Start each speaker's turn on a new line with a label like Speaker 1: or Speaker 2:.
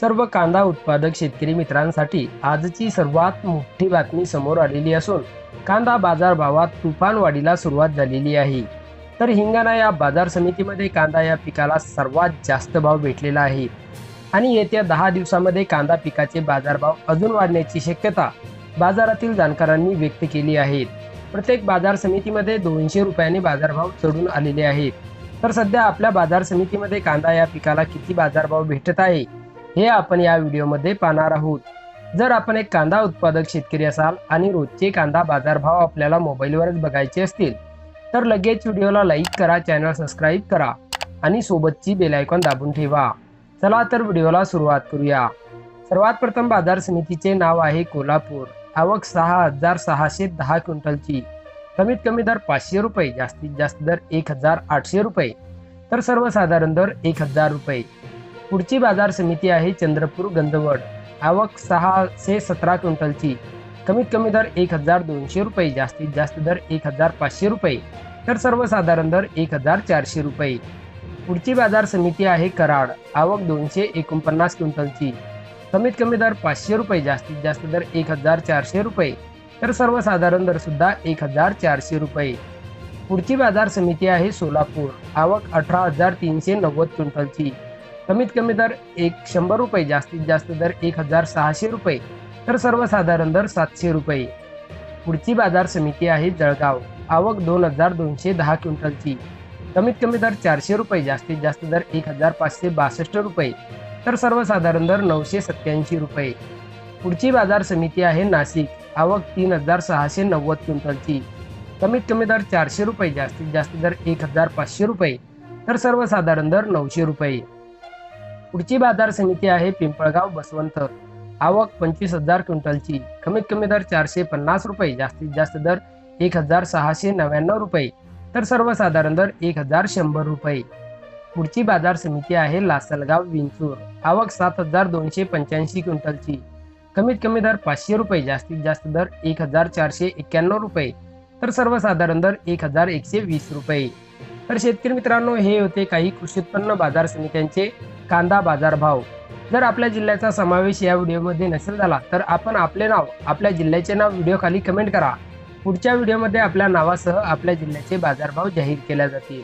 Speaker 1: सर्व कांदा उत्पादक शेतकरी मित्रांसाठी आजची सर्वात मोठी बातमी समोर आलेली असून कांदा बाजारभावात तुफान वाढीला सुरुवात झालेली आहे. तर हिंगाणा या बाजार समितीमध्ये कांदा या पिकाला सर्वात जास्त भाव भेटलेला आहे. आणि येत्या दहा दिवसामध्ये कांदा पिकाचे बाजारभाव अजून वाढण्याची शक्यता बाजारातील जाणकारांनी व्यक्त केली आहे. प्रत्येक बाजार समितीमध्ये दोनशे रुपयांनी बाजारभाव चढून आलेले आहेत. तर सध्या आपल्या बाजार समितीमध्ये कांदा या पिकाला किती बाजारभाव भेटत आहे? हे आपण या व्हिडिओमध्ये पाहणार आहोत. जर आपण एक कांदा उत्पादक शेतकरी असाल आणि रोजचे कांदा बाजारभाव आपल्याला मोबाईलवरच बघायचे असतील तर लगेच व्हिडिओला लाईक करा चॅनल सबस्क्राईब करा आणि सोबतची बेलायकॉन दाबून ठेवा. चला तर व्हिडिओला सुरुवात करूया. सर्वात प्रथम बाजार समितीचे नाव आहे कोल्हापूर. आवक सहा हजार सहाशे दहा क्विंटलची. कमीत कमी दर पाचशे रुपये जास्तीत जास्त दर एक हजार आठशे रुपये. तर सर्वसाधारण दर एक हजार रुपये. पुढची बाजार समिती आहे चंद्रपूर गंधवड. आवक सहाशे सतरा क्विंटलची. कमीत कमी दर एक हजार दोनशे रुपये जास्तीत जास्त दर एक हजार पाचशे रुपये तर सर्वसाधारण दर एक हजार चारशे रुपये. पुढची बाजार समिती आहे कराड. आवक दोनशे एकोणपन्नास क्विंटलची. कमीत कमी दर पाचशे रुपये जास्तीत जास्त दर एक हजार चारशे रुपये तर सर्वसाधारण दर सुद्धा एक हजार चारशे रुपये. पुढची बाजार समिती आहे सोलापूर. आवक अठरा हजार तीनशे नव्वद क्विंटलची. कमीत कमी दर एक शंभर रुपये जास्तीत जास्त दर एक हजार सहाशे रुपये तर सर्वसाधारण दर सातशे रुपये. पुढची बाजार समिती आहे जळगाव. आवक दोन हजार दोनशे दहा क्विंटलची. कमीत कमी दर चारशे रुपये जास्तीत जास्त दर एक हजार पाचशे बासष्ट रुपये तर सर्वसाधारण दर नऊशे सत्याऐंशी रुपये. पुढची बाजार समिती आहे नाशिक. आवक तीन हजार सहाशे नव्वद क्विंटलची. कमीत कमी दर चारशे रुपये जास्तीत जास्त दर एक हजार पाचशे रुपये तर सर्वसाधारण दर नऊशे रुपये. पुढची बाजार समिती आहे पिंपळगाव बसवंत. आवक पंचवीस हजार क्विंटलची. कमीत कमी दर चारशे पन्नास रुपये. जास्तीत जास्त दर एक हजार सहाशे नव्याण्णव रुपये. तर सर्वसाधारण दर एक हजार शंभर रुपये. पुढची बाजार समिती आहे लासलगाव विंचूर. आवक सात हजार दोनशे पंच्याऐंशी क्विंटलची. कमीत कमी दर पाचशे रुपये. जास्तीत जास्त दर एक हजार चारशे एक्क्याण्णव रुपये. तर सर्वसाधारण दर एक हजार एकशे वीस रुपये. तर शेतकरी मित्रांनो हे होते काही कृषी उत्पन्न बाजार समित्यांचे कांदा बाजारभाव जर आपल्या जिल्ह्याचा समावेश या व्हिडिओमध्ये नसेल झाला तर आपण आपले नाव आपल्या जिल्ह्याचे नाव व्हिडिओखाली कमेंट करा. पुढच्या व्हिडिओमध्ये आपल्या नावासह आपल्या जिल्ह्याचे बाजारभाव जाहीर केल्या जातील.